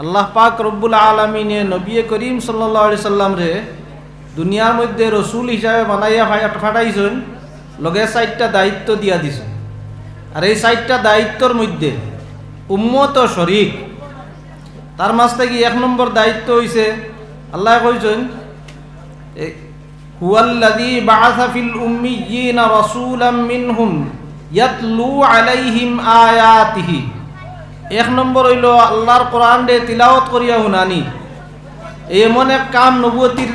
আল্লাহ পাক রব্বুল আলমিনে নবী করিম সাল্লি সাল্লাম রে দুনিয়ার মধ্যে রসুল হিসাবে বানাইয়া ফাটাইছেন, লগে চারটা দায়িত্ব দিয়া দিছেন। আর এই চারটা দায়িত্বর মধ্যে উম্মত শরিক। তার মাঝ থেকে এক নম্বর দায়িত্ব হইছে, আল্লাহ কইছেন হুয়াল্লাযী বাআসা ফিল উম্মিয়্যিনা রাসূলাম মিনহুম ইয়াতলু আলাইহিম আয়াতিহি। এক নম্বর হইল আল্লাহর কোরআন দে তিলাওয়াত করিয়া শুনানি। এমন এক কাম নবুয়তির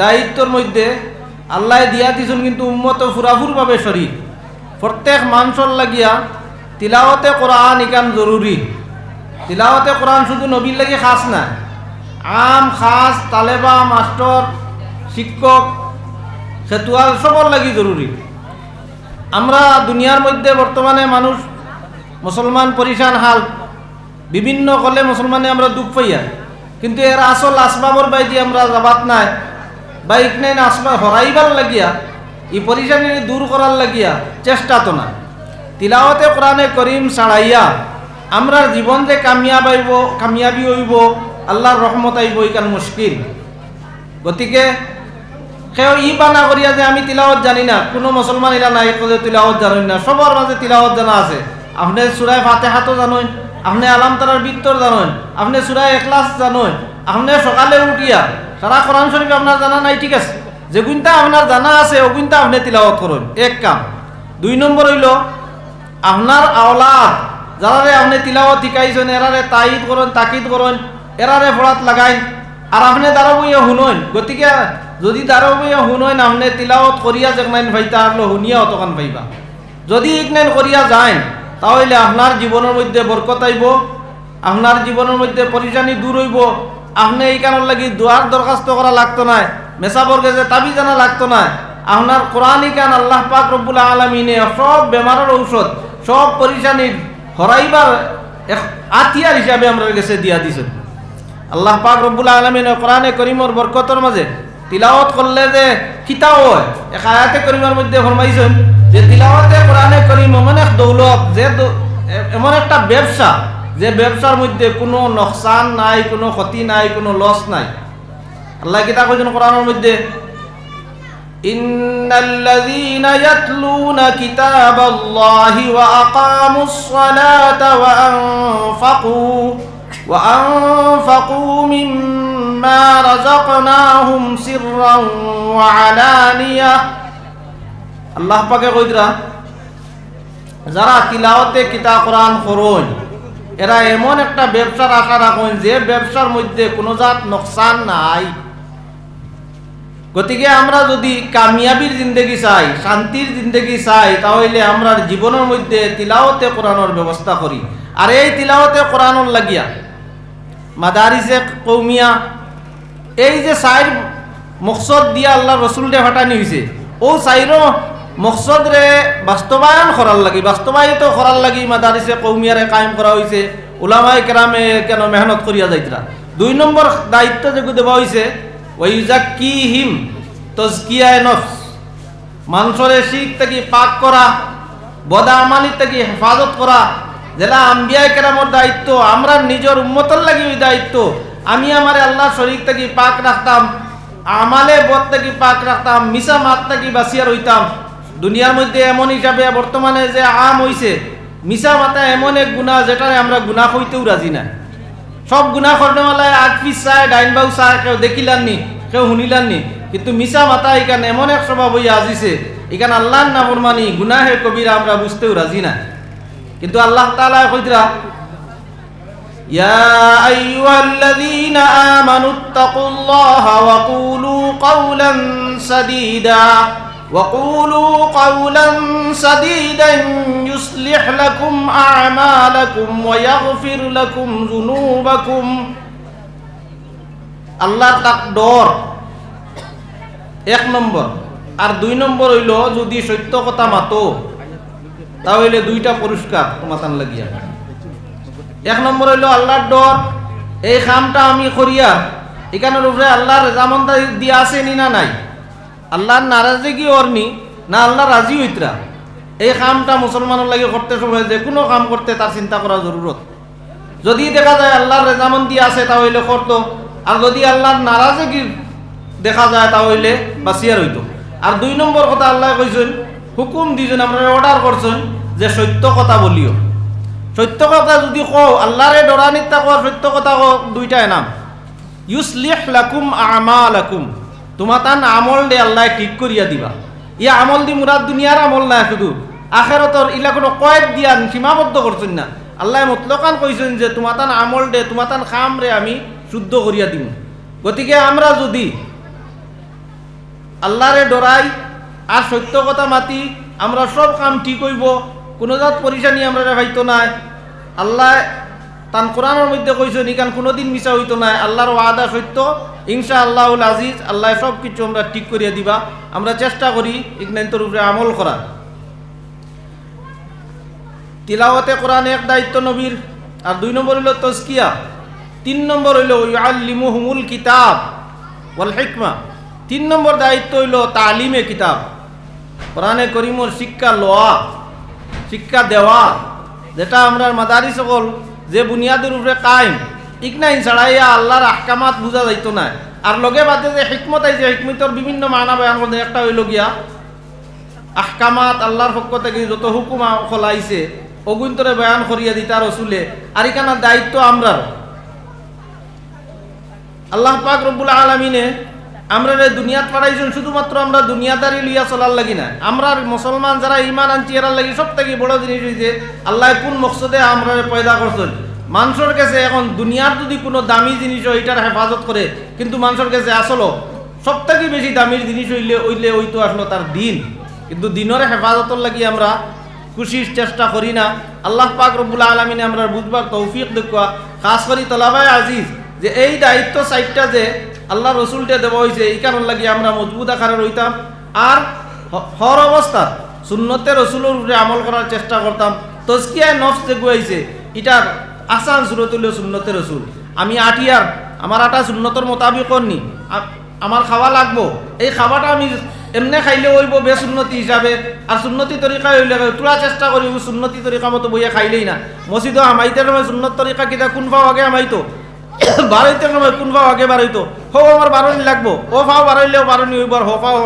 দায়িত্বর মধ্যে আল্লাহ দিয়া দিছেন কিন্তু উম্মত ফুরাফুরভাবে শরীর। প্রত্যেক মানুষের লাগিয়া তিলাওয়াতে কোরআন ইকান জরুরি। তিলাওয়াতে কোরআন শুধু নবীর লাগি খাস না, আম, খাস, তালেবা, মাস্টর, শিক্ষক খেতুয়াল সবর লাগি জরুরি। আমরা দুনিয়ার মধ্যে বর্তমানে মানুষ মুসলমান পরিশান হাল। বিভিন্ন কলে মুসলমানে আমরা দুঃখ পাইয়া। কিন্তু এর আসল আসবাবর বাইদি আমরা যাবাত নাই। বা ইকনাইন আসবাব হরাইবার লাগিয়া, ই পরিশানি দূর করার লাগিয়া চেষ্টা তো না তিলাওয়াতে কোরআনে করিম ছাড়াইয়া আমরা জীবন যে কামিয়াব আইব কামিয়াবি হইব, আল্লাহর রহমত আইব ইকান মুশকিল। গতিকে সেও ই বানা করিয়া যে আমি তিলাওয়াত জানি না, কোনো মুসলমান ইলা নাই তিলাওয়াত জানেন না। সবার মাঝে তিলাওয়াত জানা আছে। আপনি সুরায় ফাতে হাতও জানেন, আপনি আলাম তারার বৃত্তর জানেন, আপনি সুরায় এখলাস জানেন, আপনি সকালে উঠিয়া সারা কোরআন শরীফ আপনার জানা নাই, ঠিক আছে? যে গুণটা আপনার জানা আছে ও গুণটা আপনি তিলাওয়াত করুন এক কাম। দুই নম্বর হইল আপনার আওলাদ যারারে আপনি তিলাওয়াত শিকাইছেন এরারে তাইদ করুন তাকিদ করুন এরারে ফোড়াত লাগাইন আর আপনি দাঁড়ো বইয়া শুনইন। গতিকে, যদি দাঁড়ো বইয়া শুনইন, আপনি তিলাওয়াত করিয়া যেখান ভাইতা আপনি শুনিয়া অতখান পাইবা। যদি ইগনাইন করিয়া যায় তাহলে আপনার জীবনের মধ্যে বরকত আইব, আপনার জীবনের মধ্যে পরিশানি দূর হইব। আপনি এই কারণ লাগি দোয়ার দরখাস্ত করা লাগতো না মেসাবর গেছে তাবি জানা লাগতো না আপনার কোরআনই কান আল্লাহ পাক রব্বুল আলমিনে সব বেমারের ঔষধ, সব পরিশানির হরাইবার আতিয়ার হিসাবে আমরা গেছে দিয়া দিছেন আল্লাহ পাক রব্বুল আলমিন কোরআনে করিমর বরকতর মাঝে তিলাওয়াত করলে যে খিতাও হয়, এক আয়াতে করিমার মধ্যে ফরমাইছেন যে তিলাওয়াতে কোরআনে করিম এমন এক দৌলত যে দৌ- এ- এমন একটা ব্যবসা যে ব্যবসার মধ্যে কোনো নকশান নাই কোনো ক্ষতি নাই কোনো লস নাই আল্লাহ কিতা কইছেন কোরআনের মধ্যে إن الذين يتلون كتاب الله وأقاموا الصلاة وأنفقوا وأنفقوا مما رزقناهم سرا وعلانية আল্লাহ পাকে কইরা যারা তিলাওয়াতে কিতা কোরআন করুন এরা এমন একটা ব্যবসার আশা রাখুন, যে ব্যবসার মধ্যে কোনো জাত নোকসান নাই। গতিকে আমরা যদি কামিয়াবির জিন্দগি চাই, শান্তির জিন্দগি চাই, তাহলে আমরা জীবনের মধ্যে তিলাওতে কোরআনের ব্যবস্থা করি। আর এই তিলাওতে কোরআনোর লাগিয়া, মাদারিসে কৌমিয়া এই যে সাইর মকসদ দিয়া আল্লাহ রসুল দেহাটানি হয়েছে ও সাইরও মকসদ রে বাস্তবায়ন করার লাগি, বাস্তবায়িত করার লাগি মাদারিসে কৌমিয়ারে কায়েম করা হয়েছে ওলামাই কেরামে কেন মেহনত করিয়া যাইতরা? দুই নম্বর দায়িত্ব যেগুলো দেওয়া হয়েছে ওয়াইজাক্কিহিম তজকিয়ায় নফস। মানুষরে শিখ থেকে পাক করা বদা আমানি থেকে হেফাজত করা যেটা আম্বিয়ায় কেরামর দায়িত্ব, আমরা নিজের উন্মতর লাগি ওই দায়িত্ব। আমি আমার আল্লাহ শরীর থেকে পাক রাখতাম, আমালে বদ থেকে পাক রাখতাম মিশা মাত থেকে বাঁচিয়া রইতাম। দুনিয়ার মধ্যে এমন হিসাবে বর্তমানে যে আম হইছে মিশা মাতা এমন এক গুণা যেটারে আমরা গুণা হইতেও রাজি না সব গুণা করনেওয়ালায় আগ পিস চায় ডাইন বাউ চায় কেউ দেখিলাননি কেউ শুনিলাননি কিন্তু মিশা মাতা এখানে এমন এক স্বভাব হইয়া আজিছে এখানে আল্লাহর না ফরমানি গুনাহে কবিরা আমরা বুঝতেও রাজি না কিন্তু আল্লাহ তাআলা কইতরা يا أيها الذين آمنوا اتقوا الله وقولوا قولا سديدا وقولوا قولا سديدا يصلح لكم أعمالكم ويغفر لكم ذنوبكم আল্লাহ তাক ডর এক নম্বর আর দুই নম্বর হইল যদি সত্য কথা মাতো তাহলে দুইটা পুরস্কার মাতান লাগিয়া এক নম্বর হইল আল্লাহর ডর এই কামটা আমি করিয়া এখানের উপরে আল্লাহর রেজামন্দা দিয়া আছে নি না নাই আল্লাহর নারাজে কি অরনি? না আল্লাহ রাজি হইতরা? এই কামটা মুসলমানের লাগে করতে সময় যে, কোনো কাম করতে তার চিন্তা করা জরুরত। যদি দেখা যায় আল্লাহর রেজামন্দি আছে, তাহলে করতো। আর যদি আল্লাহর নারাজগি দেখা যায়, তাহলে বাঁচিয়া রইত। আর দুই নম্বর কথা আল্লাহ কইছেন, হুকুম দিয়েছেন আপনারা অর্ডার করছেন যে সত্য কথা বলিও। সত্য কথা যদি কও, আল্লাহরে ডরানিত থাকো সত্য কথা কও, দুইটাই নাম। ইউসলিহ লাকুম আমালাকুম। তোমার তান আমল দে আল্লাহ ঠিক করিয়া দিবা। ইয়া আমল দি মুরাদ দুনিয়ার আমল না শুধু। আখেরতর ইলা কোনো কয়েক দিয়ান সীমাবদ্ধ করছেন না। আল্লাহ মতলকান কইছেন যে তোমার তান আমল দে তোমার তান খাম রে আমি শুদ্ধ করিয়া দিম। গতিকে আমরা যদি আল্লাহরে ডরাই আর সত্য কথা মাতি, আমরা সব কাম ঠিক হইব, কোনো জাত পরিশানি আমরা ভাইতো নাই। আল্লাহ তান কোরআনের মধ্যে কইছেন ইকান কোনোদিন মিশা হইতো নাই আল্লাহর ওয়াদা সত্য। ইনশা আল্লাহুল আজিজ, আল্লাহ সব কিছু আমরা ঠিক করিয়া দিবা। আমরা চেষ্টা করি ইগনাইন্তর উপরে আমল করা তিলাওয়াতে কোরআন এক দায়িত্ব নবীর। আর দুই নম্বর হইল তস্কিয়া তিন নম্বর হইল ইয়াল্লিমুহুমুল কিতাব ওয়াল হিকমা। তিন নম্বর দায়িত্ব হইল তালিমে কিতাব। কোরআনে করিমর শিক্ষা লওয়া, শিক্ষা দেওয়া, যেটা আমরা মাদারি সকল যে বুনিয়াদের উপরে কায়েম। ইকনাইন ছাড়াইয়া আল্লাহর আহকামাত বুঝা যাইতো না আর লগে বাদে যে হিকমত আইছে হিকমতর বিভিন্ন মানা বয়ান করতে একটা হইল গিয়া আহকামাত আল্লাহর পক্ষ থেকে যত হুকুম খলাইছে অগুন্তরে বয়ান করিয়া দিতা রসুলে আর এখানে দায়িত্ব আমরার আল্লাহ পাক রব্বুল আলমিনে আমরা দুনিয়াত পাঠাইছেন শুধুমাত্র আমরা দুনিয়াদারি লিয়া চলার লাগি না। আমরা মুসলমান যারা ইমান আনছি, এরার লাগি সব থেকে বড় জিনিস হয়েছে আল্লাহ কোন মকসদে আমরা পয়দা করছেন। মানুষের কাছে এখন দুনিয়ার যদি কোনো দামি জিনিস হয়, এটার হেফাজত করে, কিন্তু মানুষের কাছে আসলো সব থেকে বেশি দামির জিনিস হইলে হইলে ওই তো আসলো তার দিন। কিন্তু দিনের হেফাজতর লাগি আমরা খুশির চেষ্টা করি না। আল্লাহ পাক রব্বুল আলমিনে আমরা বুঝবার তৌফিক দেখুয়া খাস করি তলাবায় আজিজ, যে এই দায়িত্ব সাইডটা যে আল্লাহ রসুলটা দেওয়া হয়েছে, এই কারণ লাগি আমরা মজবুত আকারে রইতাম। আর হর অবস্থা, সুন্নতে রসুলের উপরে আমল করার চেষ্টা করতাম। তস্কিয়ায় নফস যে গুয়াইছে এটার আসান সুরত হইল সুন্নতে রসুল। আমি আটিয়ার আমার আটা সুন্নতর মোতাবিক করনি আমার খাওয়া লাগবো। এই খাওয়াটা আমি এমনি খাইলে হইব বেসুন্নতি হিসাবে। আর সুন্নতি তরিকা হইলে তোরা চেষ্টা করি, সুন্নতি তরিকা মতো বইয়া খাইলেই না। মসজিদ আমাইতে সুন্নত তরিকা কিতা কোন পাও আগে আমাইতো? বারোইতে সময় কোন পাও আগে বারোইতো হো আমার বারোনি লাগবো। ও পাও বারোইলেও বারোনি হইব আর হো পাও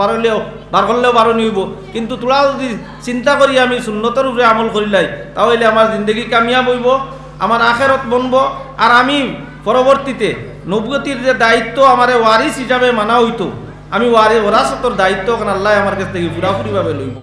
বারোইলেও বার করলেও বারোনি হইব। কিন্তু তোরা যদি চিন্তা করি আমি সুন্নতর উপরে আমল করিলাই তাহলে আমার জিন্দগি কামিয়াব হইব, আমার আখেরত বনব। আর আমি পরবর্তীতে নবগতির যে দায়িত্ব আমার ওয়ারিস হিসাবে মানা হইতো, আমি ওয়ারি ওরাসতর দায়িত্ব কারণ আল্লাহ আমার কাছ থেকে পুরাপুরিভাবে লইব।